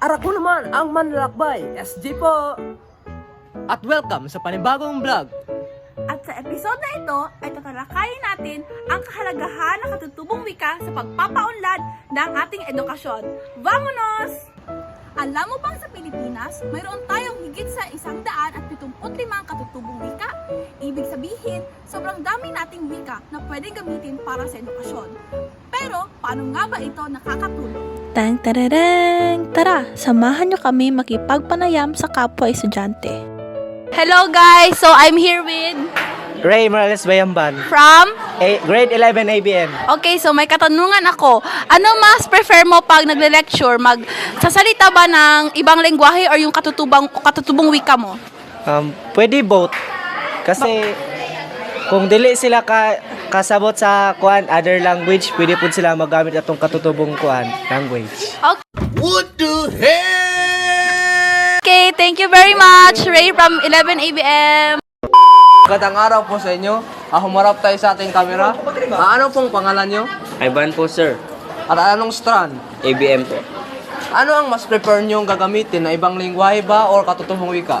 Ara ko naman ang manlalakbay, SJ po! At welcome sa panibagong vlog. At sa episode na ito ay tatalakayin natin ang kahalagahan ng katutubong wika sa pagpapaunlad ng ating edukasyon. Vamonos! Alam mo bang sa Pilipinas, mayroon tayong higit sa isang daan at 75 katutubong wika? Ibig sabihin, sobrang dami nating wika na pwedeng gamitin para sa edukasyon. Pero, paano nga ba ito nakakatulong? Tang tararang! Tara, samahan nyo kami makipagpanayam sa kapwa estudyante. Hello guys! So, I'm here with... Ray Morales Bayamban, From... A- grade 11 ABM. Okay, so may katanungan ako. Ano mas prefer mo pag nagle-lecture? Mag sasalita ba ng ibang lengguwahe or yung katutubang katutubong wika mo? Um, pwede both. Kasi kung dili sila ka kasabot sa kuan other language, pwede po sila magamit atong katutubong kuan language. Okay, thank you very much. Ray from 11 ABM. Magandang araw po sa inyo. Ah, humarap tayo sa ating camera. Ah, ano pong pangalan nyo? Ivan po sir, At anong strand? ABM po. Ano ang mas prefer nyo gagamitin na ibang lingwahe ba or katutubong wika?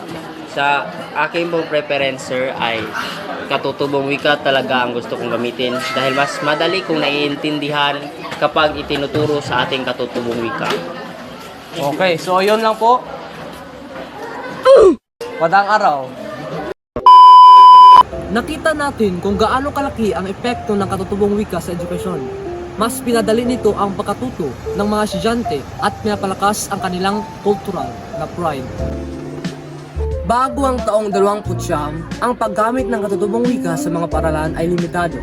Sa aking pong preference sir ay katutubong wika talaga ang gusto kong gamitin dahil mas madali kong naiintindihan kapag itinuturo sa ating katutubong wika. Okay, so yun lang po. Padang araw. Nakita natin kung gaano kalaki ang epekto ng katutubong wika sa edukasyon. Mas pinadali nito ang pagkatuto ng mga estudyante at pinapalakas ang kanilang cultural na pride. Bago ang taong 29, ang paggamit ng katutubong wika sa mga paralan ay limitado.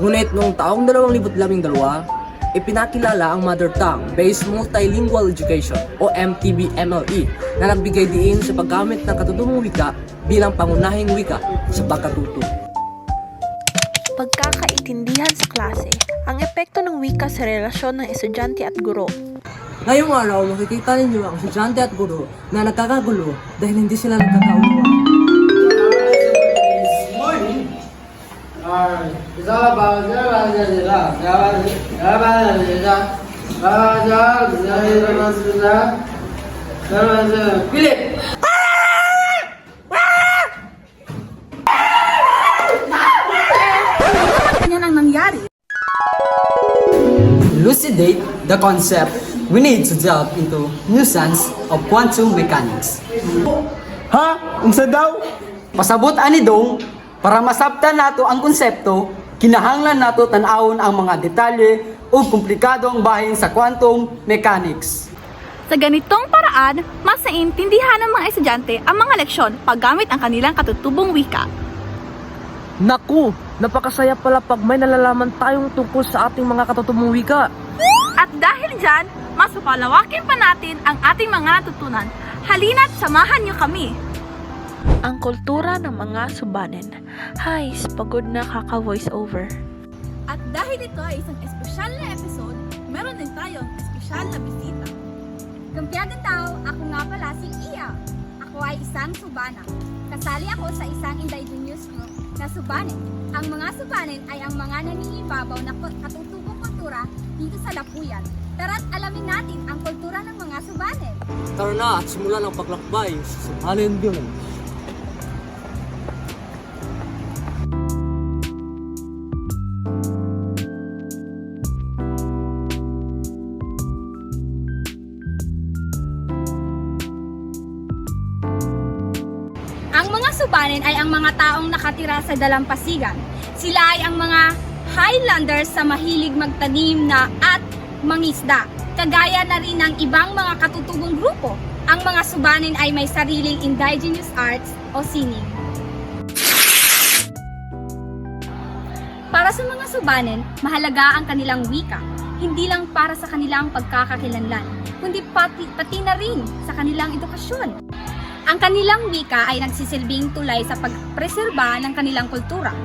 Ngunit noong taong 2012, ipinakilala ang Mother Tongue Based Multilingual Education o MTB-MLE na nagbigay diin sa paggamit ng katutubong wika bilang pangunahing wika sa pagkatuto. Pagkakaintindihan sa klase, ang epekto ng wika sa relasyon ng estudyante at guro. Ngayong araw, makikita ninyo ang estudyante at guro na nagkakagulo dahil hindi sila nagkakaunawaan. Ganyan elucidate the concept, we need to delve into new sense of quantum mechanics. Ha? Unsa daw? Pasabot ani dong, para masabtan nato ang konsepto, kinahanglan nato tan-awon ang mga detalye o komplikadong bahin sa quantum mechanics. Sa ganitong paraan, mas naiintindihan ng mga estudyante ang mga leksyon paggamit ang kanilang katutubong wika. Naku, napakasaya pala pag may nalalaman tayong tungkol sa ating mga katutubong wika. At dahil dyan, mas papalawakin pa natin ang ating mga natutunan. Halina't samahan niyo kami. Ang kultura ng mga subanen. Hay, pagod na kaka-voice over. At dahil ito ay isang espesyal na episode, meron din tayong espesyal na bisita. Kampiyagan tao, ako nga pala si Iya. Ako ay isang subana. Kasali ako sa isang indigenous group na subanen. Ang mga subanen ay ang mga nangingibabaw na katutubong kultura dito sa Lapuyan. Tara't alamin natin ang kultura ng mga subanen. Tara na at simulan ang paglakbay sa Allen Village. Subanen ay ang mga taong nakatira sa dalampasigan. Sila ay ang mga highlanders sa mahilig magtanim na at mangisda. Kagaya na rin ng ibang mga katutubong grupo. Ang mga subanen ay may sariling indigenous arts o sining. Para sa mga subanen, mahalaga ang kanilang wika, hindi lang para sa kanilang pagkakakilanlan, kundi pati, pati na rin sa kanilang edukasyon. Ang kanilang wika ay nagsisilbing tulay sa pagpreserba ng kanilang kultura,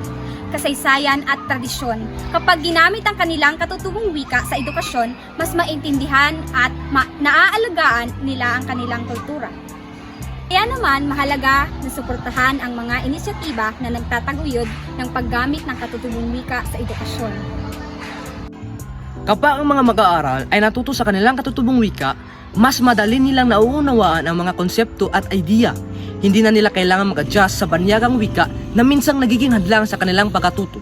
kasaysayan at tradisyon. Kapag ginamit ang kanilang katutubong wika sa edukasyon, mas maintindihan at ma- naaalagaan nila ang kanilang kultura. Kaya naman, mahalaga na suportahan ang mga inisyatiba na nagtataguyod ng paggamit ng katutubong wika sa edukasyon. Kapag ang mga mag-aaral ay natuto sa kanilang katutubong wika, Mas madali nilang nauunawaan ang mga konsepto at idea. Hindi na nila kailangan mag-adjust sa banyagang wika na minsang nagiging hadlang sa kanilang pagkatuto.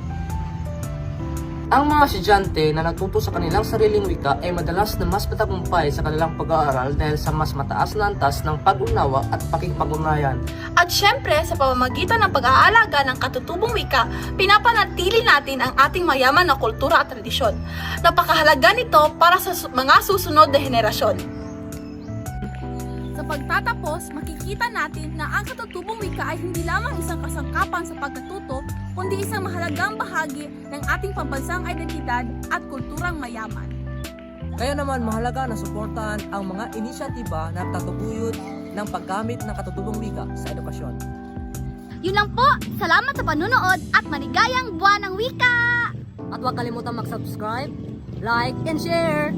Ang mga estudyante na natuto sa kanilang sariling wika ay madalas na mas matagumpay sa kanilang pag-aaral dahil sa mas mataas na antas ng pag-unawa at pakikipag-ugnayan. At syempre, sa pamamagitan ng pag-aalaga ng katutubong wika, pinapanatili natin ang ating mayaman na kultura at tradisyon. Napakahalaga nito para sa mga susunod na henerasyon. Pagtatapos, makikita natin na ang katutubong wika ay hindi lamang isang kasangkapan sa pagkatuto, kundi isang mahalagang bahagi ng ating pambansang identidad at kulturang mayaman. Kaya naman mahalaga na suportahan ang mga inisyatiba na tatutuyod ng paggamit ng katutubong wika sa edukasyon. Yun lang po. Salamat sa panunood at maligayang buwan ng wika! At huwag kalimutan mag-subscribe, like, and share!